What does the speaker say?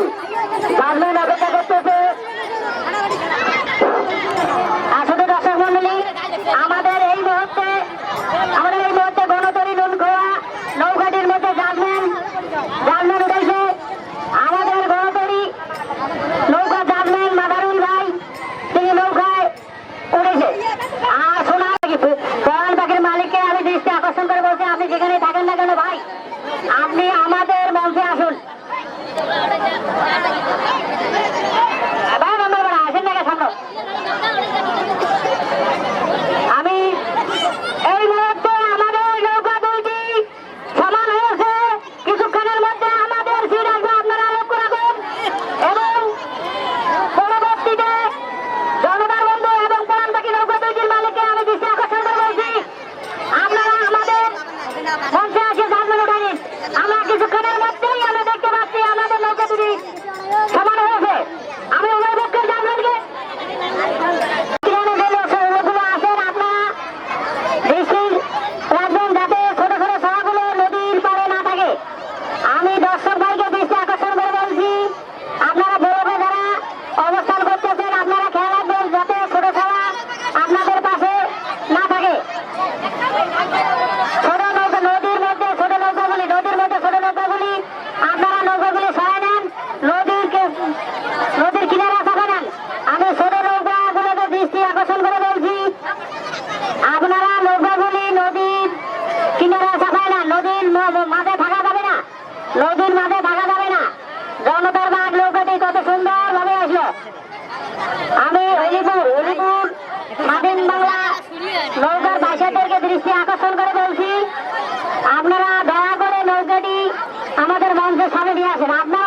Oh! মাঝে থাকা যাবে না। নদীর মাঝে থাকা যাবে না। জনতার বাঘ নৌকাটি কত সুন্দর ভাবে আসলো। আমি হরিপুর হরিপুর স্বাধীন বাংলা নৌকার বাসাদেরকে দৃষ্টি আকর্ষণ করে বলছি, আপনারা দয়া করে নৌকাটি আমাদের মঞ্চের সামনে দিয়ে আসেন। আপনার